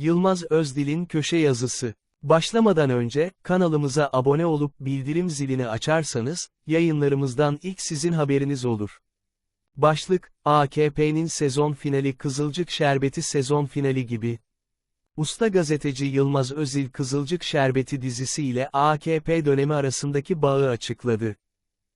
Yılmaz Özdil'in köşe yazısı. Başlamadan önce, kanalımıza abone olup bildirim zilini açarsanız, yayınlarımızdan ilk sizin haberiniz olur. Başlık, AKP'nin sezon finali Kızılcık Şerbeti sezon finali gibi. Usta gazeteci Yılmaz Özil Kızılcık Şerbeti dizisi ile AKP dönemi arasındaki bağı açıkladı.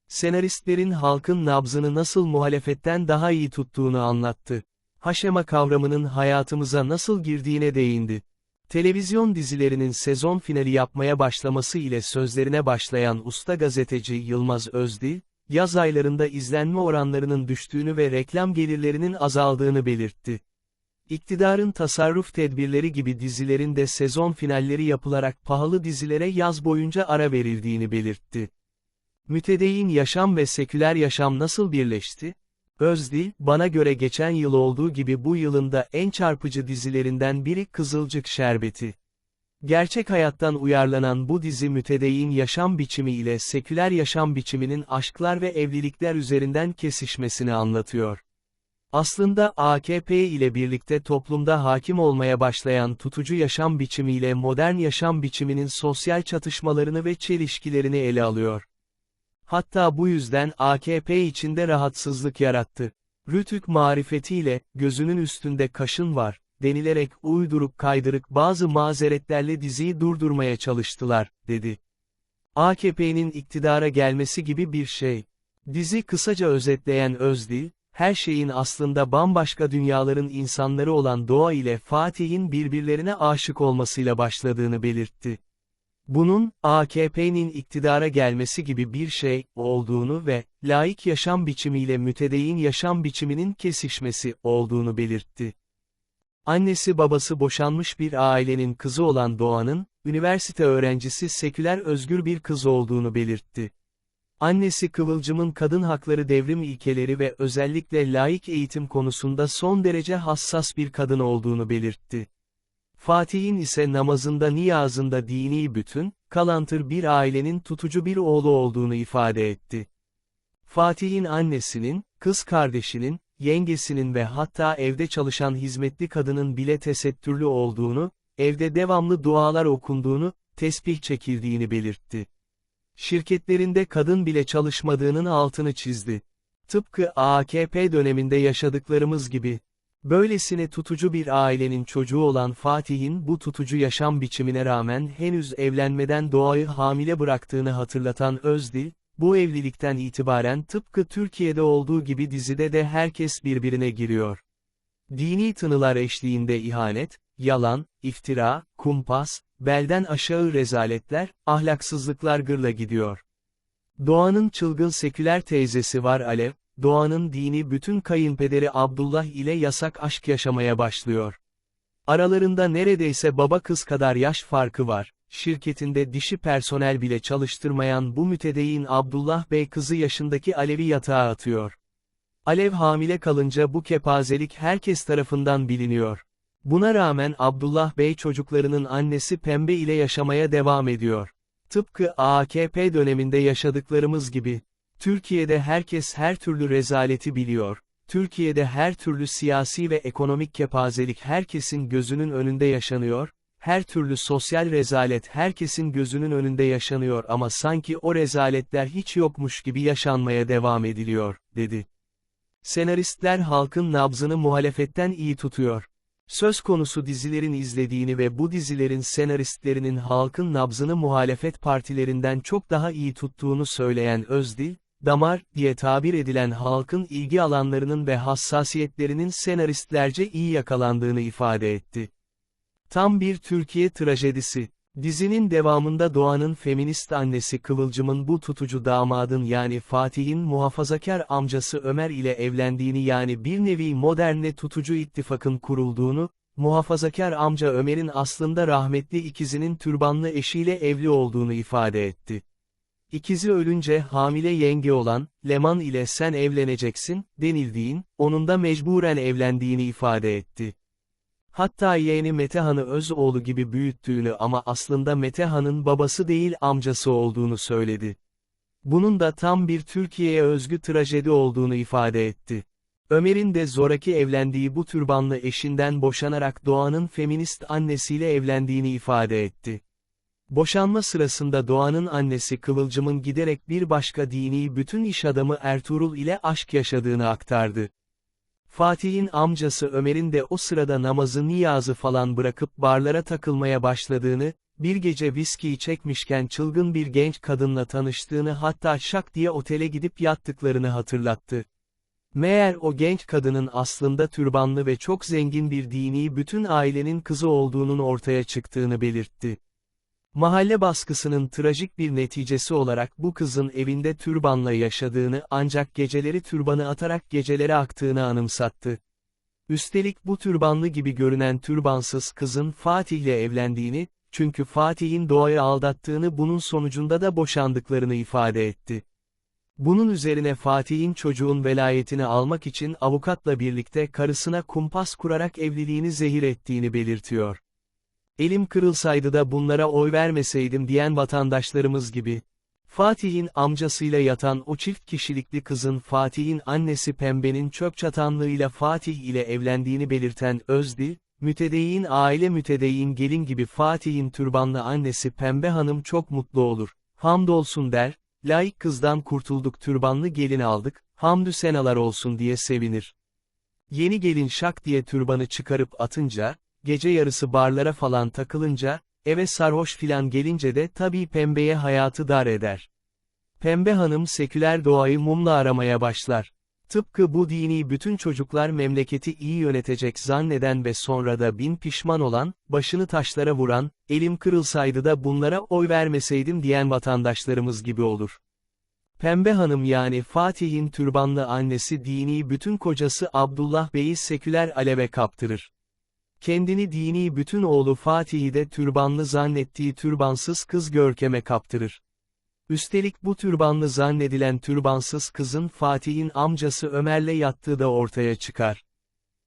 Senaristlerin halkın nabzını nasıl muhalefetten daha iyi tuttuğunu anlattı. Haşema kavramının hayatımıza nasıl girdiğine değindi. Televizyon dizilerinin sezon finali yapmaya başlaması ile sözlerine başlayan usta gazeteci Yılmaz Özdil, yaz aylarında izlenme oranlarının düştüğünü ve reklam gelirlerinin azaldığını belirtti. İktidarın tasarruf tedbirleri gibi dizilerin de sezon finalleri yapılarak pahalı dizilere yaz boyunca ara verildiğini belirtti. Mütedeyyin yaşam ve seküler yaşam nasıl birleşti? Özdil, bana göre geçen yıl olduğu gibi bu yılın da en çarpıcı dizilerinden biri Kızılcık Şerbeti. Gerçek hayattan uyarlanan bu dizi mütedeyyin yaşam biçimi ile seküler yaşam biçiminin aşklar ve evlilikler üzerinden kesişmesini anlatıyor. Aslında AKP ile birlikte toplumda hakim olmaya başlayan tutucu yaşam biçimiyle modern yaşam biçiminin sosyal çatışmalarını ve çelişkilerini ele alıyor. Hatta bu yüzden AKP içinde rahatsızlık yarattı. Rütük marifetiyle, gözünün üstünde kaşın var, denilerek uydurup kaydırık bazı mazeretlerle diziyi durdurmaya çalıştılar, dedi. AKP'nin iktidara gelmesi gibi bir şey. Dizi kısaca özetleyen Özdil, her şeyin aslında bambaşka dünyaların insanları olan Doğa ile Fatih'in birbirlerine aşık olmasıyla başladığını belirtti. Bunun, AKP'nin iktidara gelmesi gibi bir şey, olduğunu ve, laik yaşam biçimiyle mütedeyyin yaşam biçiminin kesişmesi, olduğunu belirtti. Annesi babası boşanmış bir ailenin kızı olan Doğan'ın, üniversite öğrencisi seküler özgür bir kız olduğunu belirtti. Annesi Kıvılcım'ın kadın hakları devrim ilkeleri ve özellikle laik eğitim konusunda son derece hassas bir kadın olduğunu belirtti. Fatih'in ise namazında niyazında dini bütün, kalantır bir ailenin tutucu bir oğlu olduğunu ifade etti. Fatih'in annesinin, kız kardeşinin, yengesinin ve hatta evde çalışan hizmetli kadının bile tesettürlü olduğunu, evde devamlı dualar okunduğunu, tesbih çekildiğini belirtti. Şirketlerinde kadın bile çalışmadığının altını çizdi. Tıpkı AKP döneminde yaşadıklarımız gibi. Böylesine tutucu bir ailenin çocuğu olan Fatih'in bu tutucu yaşam biçimine rağmen henüz evlenmeden doğayı hamile bıraktığını hatırlatan Özdil, bu evlilikten itibaren tıpkı Türkiye'de olduğu gibi dizide de herkes birbirine giriyor. Dini tınılar eşliğinde ihanet, yalan, iftira, kumpas, belden aşağı rezaletler, ahlaksızlıklar gırla gidiyor. Doğan'ın çılgın seküler teyzesi var Alev, Doğan'ın dini bütün kayınpederi Abdullah ile yasak aşk yaşamaya başlıyor. Aralarında neredeyse baba kız kadar yaş farkı var. Şirketinde dişi personel bile çalıştırmayan bu mütedeyyin Abdullah Bey kızı yaşındaki Alev'i yatağa atıyor. Alev hamile kalınca bu kepazelik herkes tarafından biliniyor. Buna rağmen Abdullah Bey çocuklarının annesi Pembe ile yaşamaya devam ediyor. Tıpkı AKP döneminde yaşadıklarımız gibi. Türkiye'de herkes her türlü rezaleti biliyor. Türkiye'de her türlü siyasi ve ekonomik kepazelik herkesin gözünün önünde yaşanıyor, her türlü sosyal rezalet herkesin gözünün önünde yaşanıyor ama sanki o rezaletler hiç yokmuş gibi yaşanmaya devam ediliyor, dedi. Senaristler halkın nabzını muhalefetten iyi tutuyor. Söz konusu dizilerin izlediğini ve bu dizilerin senaristlerinin halkın nabzını muhalefet partilerinden çok daha iyi tuttuğunu söyleyen Özdil, damar, diye tabir edilen halkın ilgi alanlarının ve hassasiyetlerinin senaristlerce iyi yakalandığını ifade etti. Tam bir Türkiye trajedisi. Dizinin devamında Doğan'ın feminist annesi Kıvılcım'ın bu tutucu damadın yani Fatih'in muhafazakar amcası Ömer ile evlendiğini yani bir nevi modernle tutucu ittifakın kurulduğunu, muhafazakar amca Ömer'in aslında rahmetli ikizinin türbanlı eşiyle evli olduğunu ifade etti. İkizi ölünce hamile yenge olan, Leman ile sen evleneceksin, denildiğin, onun da mecburen evlendiğini ifade etti. Hatta yeğeni Metehan'ı öz oğlu gibi büyüttüğünü ama aslında Metehan'ın babası değil amcası olduğunu söyledi. Bunun da tam bir Türkiye'ye özgü trajedi olduğunu ifade etti. Ömer'in de zoraki evlendiği bu türbanlı eşinden boşanarak Doğan'ın feminist annesiyle evlendiğini ifade etti. Boşanma sırasında Doğan'ın annesi Kıvılcım'ın giderek bir başka dini bütün iş adamı Ertuğrul ile aşk yaşadığını aktardı. Fatih'in amcası Ömer'in de o sırada namazı niyazı falan bırakıp barlara takılmaya başladığını, bir gece viskiyi çekmişken çılgın bir genç kadınla tanıştığını hatta şak diye otele gidip yattıklarını hatırlattı. Meğer o genç kadının aslında türbanlı ve çok zengin bir dini bütün ailenin kızı olduğunun ortaya çıktığını belirtti. Mahalle baskısının trajik bir neticesi olarak bu kızın evinde türbanla yaşadığını ancak geceleri türbanı atarak gecelere aktığını anımsattı. Üstelik bu türbanlı gibi görünen türbansız kızın Fatih ile evlendiğini, çünkü Fatih'in doğayı aldattığını bunun sonucunda da boşandıklarını ifade etti. Bunun üzerine Fatih'in çocuğun velayetini almak için avukatla birlikte karısına kumpas kurarak evliliğini zehir ettiğini belirtiyor. Elim kırılsaydı da bunlara oy vermeseydim diyen vatandaşlarımız gibi. Fatih'in amcasıyla yatan o çift kişilikli kızın Fatih'in annesi Pembe'nin çöp çatanlığıyla Fatih ile evlendiğini belirten Özdil, mütedeyyin aile mütedeyyin gelin gibi Fatih'in türbanlı annesi Pembe Hanım çok mutlu olur. Hamdolsun der, layık kızdan kurtulduk türbanlı gelin aldık, hamdü senalar olsun diye sevinir. Yeni gelin şak diye türbanı çıkarıp atınca, gece yarısı barlara falan takılınca, eve sarhoş filan gelince de tabii pembeye hayatı dar eder. Pembe hanım seküler doğayı mumla aramaya başlar. Tıpkı bu dini bütün çocuklar memleketi iyi yönetecek zanneden ve sonra da bin pişman olan, başını taşlara vuran, elim kırılsaydı da bunlara oy vermeseydim diyen vatandaşlarımız gibi olur. Pembe Hanım yani Fatih'in türbanlı annesi dini bütün kocası Abdullah Bey'i seküler aleve kaptırır. Kendini dini bütün oğlu Fatih'i de türbanlı zannettiği türbansız kız Görkem'e kaptırır. Üstelik bu türbanlı zannedilen türbansız kızın Fatih'in amcası Ömer'le yattığı da ortaya çıkar.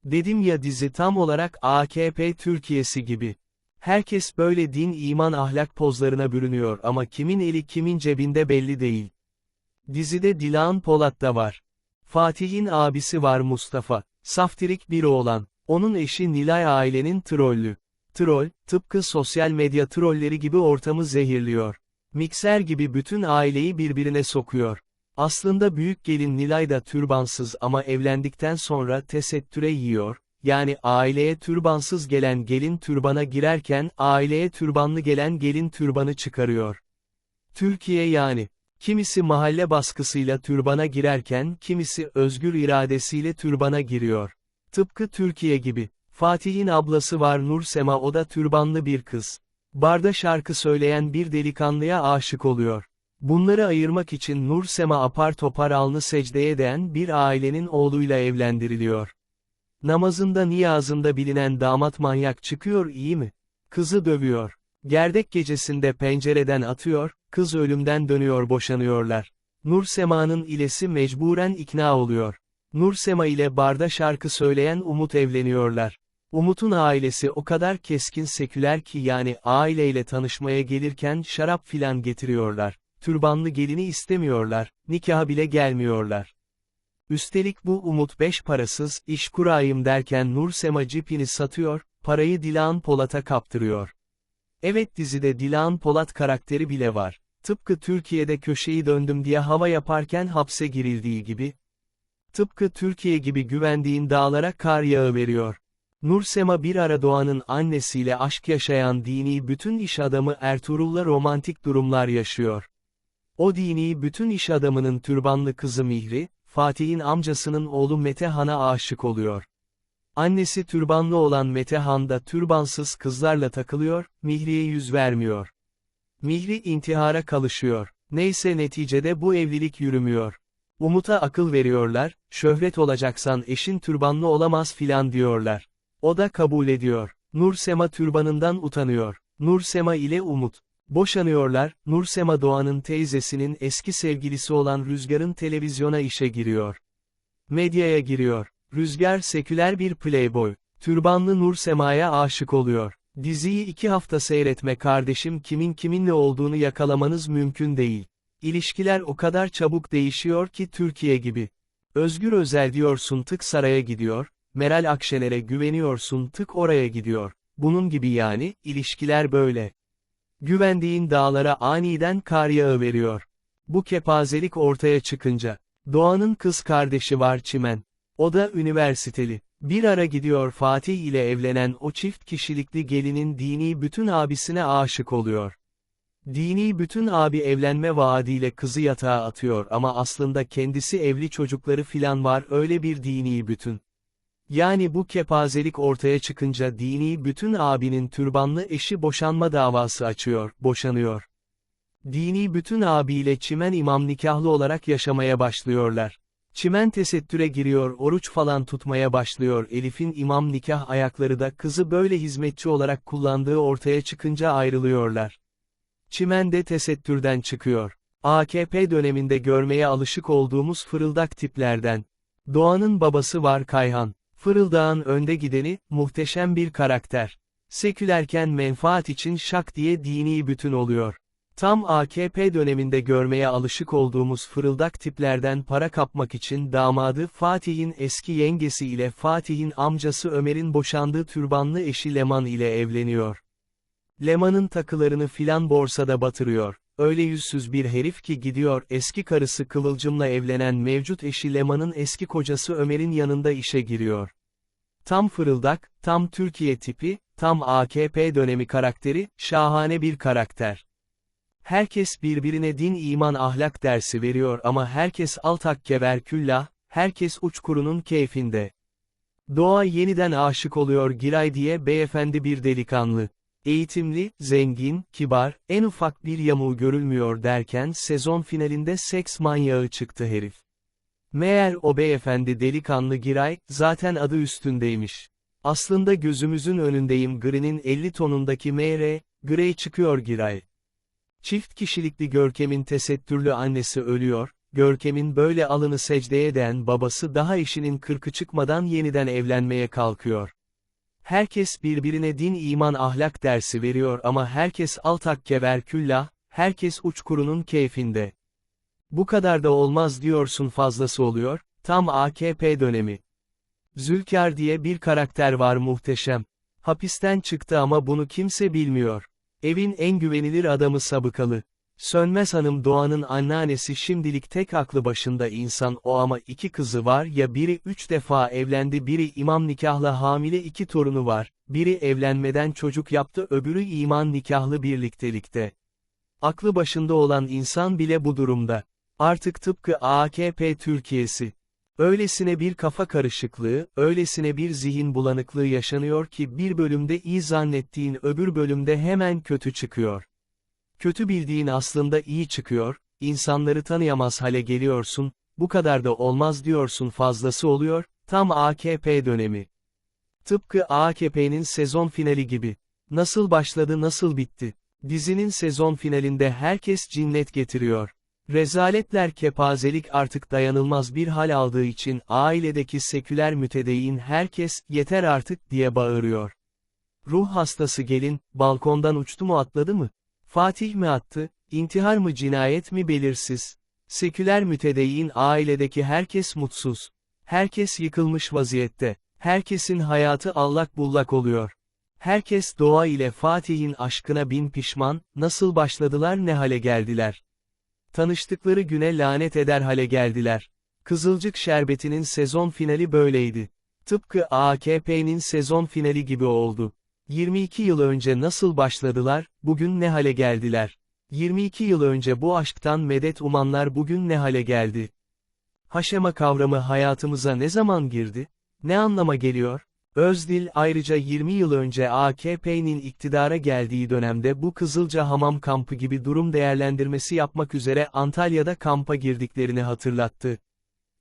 Dedim ya dizi tam olarak AKP Türkiye'si gibi. Herkes böyle din iman ahlak pozlarına bürünüyor ama kimin eli kimin cebinde belli değil. Dizide Dilan Polat da var. Fatih'in abisi var Mustafa, saftirik bir oğlan. Onun eşi Nilay ailenin trollü. Troll, tıpkı sosyal medya trolleri gibi ortamı zehirliyor. Mikser gibi bütün aileyi birbirine sokuyor. Aslında büyük gelin Nilay da türbansız ama evlendikten sonra tesettüre yiyor, yani aileye türbansız gelen gelin türbana girerken aileye türbanlı gelen gelin türbanı çıkarıyor. Türkiye yani. Kimisi mahalle baskısıyla türbana girerken kimisi özgür iradesiyle türbana giriyor. Tıpkı Türkiye gibi. Fatih'in ablası var Nur Sema o da türbanlı bir kız. Barda şarkı söyleyen bir delikanlıya aşık oluyor. Bunları ayırmak için Nur Sema apar topar alnı secdeye değen bir ailenin oğluyla evlendiriliyor. Namazında niyazında bilinen damat manyak çıkıyor iyi mi? Kızı dövüyor. Gerdek gecesinde pencereden atıyor, kız ölümden dönüyor boşanıyorlar. Nur Sema'nın ilesi mecburen ikna oluyor. Nur Sema ile barda şarkı söyleyen Umut evleniyorlar. Umut'un ailesi o kadar keskin seküler ki yani aileyle tanışmaya gelirken şarap filan getiriyorlar. Türbanlı gelini istemiyorlar, nikaha bile gelmiyorlar. Üstelik bu Umut beş parasız, iş kurayım derken Nur Sema cipini satıyor, parayı Dilan Polat'a kaptırıyor. Evet dizide Dilan Polat karakteri bile var. Tıpkı Türkiye'de köşeyi döndüm diye hava yaparken hapse girildiği gibi. Tıpkı Türkiye gibi güvendiğin dağlara kar yağı veriyor. Nursema bir ara Doğan'ın annesiyle aşk yaşayan dini bütün iş adamı Ertuğrul'la romantik durumlar yaşıyor. O dini bütün iş adamının türbanlı kızı Mihri, Fatih'in amcasının oğlu Mete Han'a aşık oluyor. Annesi türbanlı olan Mete Han da türbansız kızlarla takılıyor, Mihri'ye yüz vermiyor. Mihri intihara kalışıyor. Neyse neticede bu evlilik yürümüyor. Umut'a akıl veriyorlar, şöhret olacaksan eşin türbanlı olamaz filan diyorlar. O da kabul ediyor. Nursema türbanından utanıyor. Nursema ile Umut. Boşanıyorlar, Nursema Doğan'ın teyzesinin eski sevgilisi olan Rüzgar'ın televizyona işe giriyor. Medyaya giriyor. Rüzgar seküler bir playboy. Türbanlı Nursema'ya aşık oluyor. Diziyi iki hafta seyretme kardeşim kimin kiminle olduğunu yakalamanız mümkün değil. İlişkiler o kadar çabuk değişiyor ki Türkiye gibi. Özgür Özel diyorsun tık saraya gidiyor, Meral Akşener'e güveniyorsun tık oraya gidiyor. Bunun gibi yani, ilişkiler böyle. Güvendiğin dağlara aniden kar yağı veriyor. Bu kepazelik ortaya çıkınca, Doğan'ın kız kardeşi var Çimen. O da üniversiteli. Bir ara gidiyor Fatih ile evlenen o çift kişilikli gelinin dini bütün abisine aşık oluyor. Dini bütün abi evlenme vaadiyle kızı yatağa atıyor ama aslında kendisi evli çocukları filan var öyle bir dini bütün. Yani bu kepazelik ortaya çıkınca dini bütün abinin türbanlı eşi boşanma davası açıyor, boşanıyor. Dini bütün abiyle Çimen imam nikahlı olarak yaşamaya başlıyorlar. Çimen tesettüre giriyor oruç falan tutmaya başlıyor Elif'in imam nikah ayakları da kızı böyle hizmetçi olarak kullandığı ortaya çıkınca ayrılıyorlar. Çimen de tesettürden çıkıyor. AKP döneminde görmeye alışık olduğumuz fırıldak tiplerden. Doğan'ın babası var Kayhan. Fırıldağın önde gideni, muhteşem bir karakter. Sekülerken menfaat için şak diye dini bütün oluyor. Tam AKP döneminde görmeye alışık olduğumuz fırıldak tiplerden para kapmak için damadı Fatih'in eski yengesi ile Fatih'in amcası Ömer'in boşandığı türbanlı eşi Leman ile evleniyor. Leman'ın takılarını filan borsada batırıyor. Öyle yüzsüz bir herif ki gidiyor eski karısı Kıvılcım'la evlenen mevcut eşi Leman'ın eski kocası Ömer'in yanında işe giriyor. Tam fırıldak, tam Türkiye tipi, tam AKP dönemi karakteri, şahane bir karakter. Herkes birbirine din iman ahlak dersi veriyor ama herkes altak keverküllah, herkes uçkurunun keyfinde. Doğa yeniden aşık oluyor Giray diye beyefendi bir delikanlı. Eğitimli, zengin, kibar, en ufak bir yamuğu görülmüyor derken sezon finalinde seks manyağı çıktı herif. Meğer o beyefendi delikanlı Giray, zaten adı üstündeymiş. Aslında gözümüzün önündeyim Green'in 50 tonundaki MR, Grey çıkıyor Giray. Çift kişilikli Görkem'in tesettürlü annesi ölüyor, Görkem'in böyle alını secdeye değen babası daha işinin kırkı çıkmadan yeniden evlenmeye kalkıyor. Herkes birbirine din iman ahlak dersi veriyor ama herkes altak keverküllah, herkes uçkurunun keyfinde. Bu kadar da olmaz diyorsun fazlası oluyor, tam AKP dönemi. Zülkar diye bir karakter var muhteşem. Hapisten çıktı ama bunu kimse bilmiyor. Evin en güvenilir adamı sabıkalı. Sönmez Hanım Doğan'ın anneannesi şimdilik tek aklı başında insan o ama iki kızı var ya biri üç defa evlendi biri imam nikahla hamile iki torunu var, biri evlenmeden çocuk yaptı öbürü iman nikahlı birliktelikte. Aklı başında olan insan bile bu durumda. Artık tıpkı AKP Türkiye'si. Öylesine bir kafa karışıklığı, öylesine bir zihin bulanıklığı yaşanıyor ki bir bölümde iyi zannettiğin öbür bölümde hemen kötü çıkıyor. Kötü bildiğin aslında iyi çıkıyor, insanları tanıyamaz hale geliyorsun, bu kadar da olmaz diyorsun fazlası oluyor, tam AKP dönemi. Tıpkı AKP'nin sezon finali gibi. Nasıl başladı nasıl bitti. Dizinin sezon finalinde herkes cinnet getiriyor. Rezaletler kepazelik artık dayanılmaz bir hal aldığı için ailedeki seküler mütedeyyin herkes, yeter artık diye bağırıyor. Ruh hastası gelin, balkondan uçtu mu atladı mı? Fatih mi attı, intihar mı cinayet mi belirsiz. Seküler mütedeyyin ailedeki herkes mutsuz. Herkes yıkılmış vaziyette. Herkesin hayatı allak bullak oluyor. Herkes doğa ile Fatih'in aşkına bin pişman, nasıl başladılar ne hale geldiler. Tanıştıkları güne lanet eder hale geldiler. Kızılcık Şerbeti'nin sezon finali böyleydi. Tıpkı AKP'nin sezon finali gibi oldu. 22 yıl önce nasıl başladılar, bugün ne hale geldiler? 22 yıl önce bu aşktan medet umanlar bugün ne hale geldi? Haşema kavramı hayatımıza ne zaman girdi? Ne anlama geliyor? Özdil ayrıca 20 yıl önce AKP'nin iktidara geldiği dönemde bu Kızılca Hamam kampı gibi durum değerlendirmesi yapmak üzere Antalya'da kampa girdiklerini hatırlattı.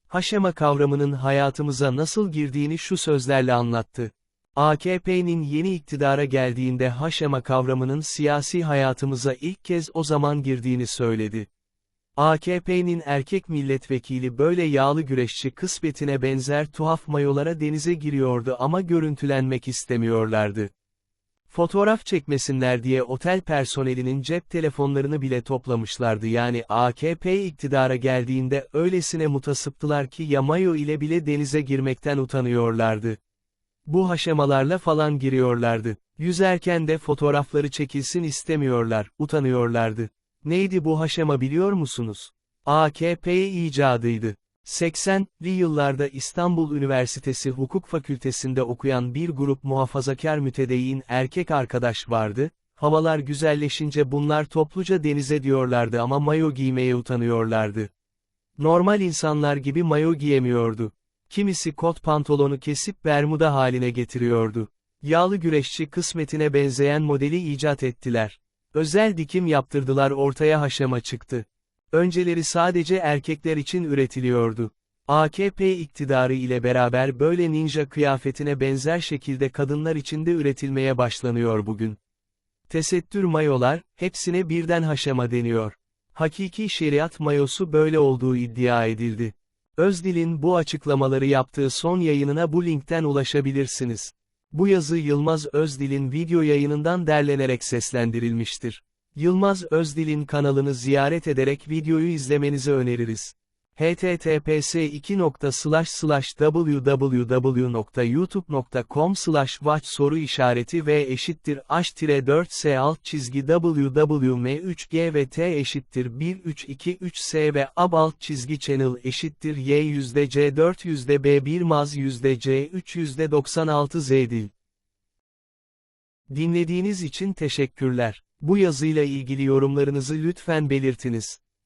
Haşema kavramının hayatımıza nasıl girdiğini şu sözlerle anlattı. AKP'nin yeni iktidara geldiğinde haşema kavramının siyasi hayatımıza ilk kez o zaman girdiğini söyledi. AKP'nin erkek milletvekili böyle yağlı güreşçi kısmetine benzer tuhaf mayolara denize giriyordu ama görüntülenmek istemiyorlardı. Fotoğraf çekmesinler diye otel personelinin cep telefonlarını bile toplamışlardı yani AKP iktidara geldiğinde öylesine mutasıptılar ki ya mayo ile bile denize girmekten utanıyorlardı. Bu haşemalarla falan giriyorlardı. Yüzerken de fotoğrafları çekilsin istemiyorlar, utanıyorlardı. Neydi bu haşema biliyor musunuz? AKP icadıydı. 80'li yıllarda İstanbul Üniversitesi Hukuk Fakültesinde okuyan bir grup muhafazakar mütedeyyin erkek arkadaş vardı, havalar güzelleşince bunlar topluca denize diyorlardı ama mayo giymeye utanıyorlardı. Normal insanlar gibi mayo giyemiyordu. Kimisi kot pantolonu kesip bermuda haline getiriyordu. Yağlı güreşçi kısmetine benzeyen modeli icat ettiler. Özel dikim yaptırdılar ortaya haşema çıktı. Önceleri sadece erkekler için üretiliyordu. AKP iktidarı ile beraber böyle ninja kıyafetine benzer şekilde kadınlar için de üretilmeye başlanıyor bugün. Tesettür mayolar, hepsine birden haşema deniyor. Hakiki şeriat mayosu böyle olduğu iddia edildi. Özdil'in bu açıklamaları yaptığı son yayınına bu linkten ulaşabilirsiniz. Bu yazı Yılmaz Özdil'in video yayınından derlenerek seslendirilmiştir. Yılmaz Özdil'in kanalını ziyaret ederek videoyu izlemenizi öneririz. Https www.youtube.com watch soru işareti v eşittir h 4 s alt çizgi wwm 3 g ve t eşittir 1 3 2 3 s ve ab alt çizgi channel eşittir y yüzde c 4 yüzde b 1 maz yüzde c 3 yüzde 96 z dil. Dinlediğiniz için teşekkürler. Bu yazıyla ilgili yorumlarınızı lütfen belirtiniz.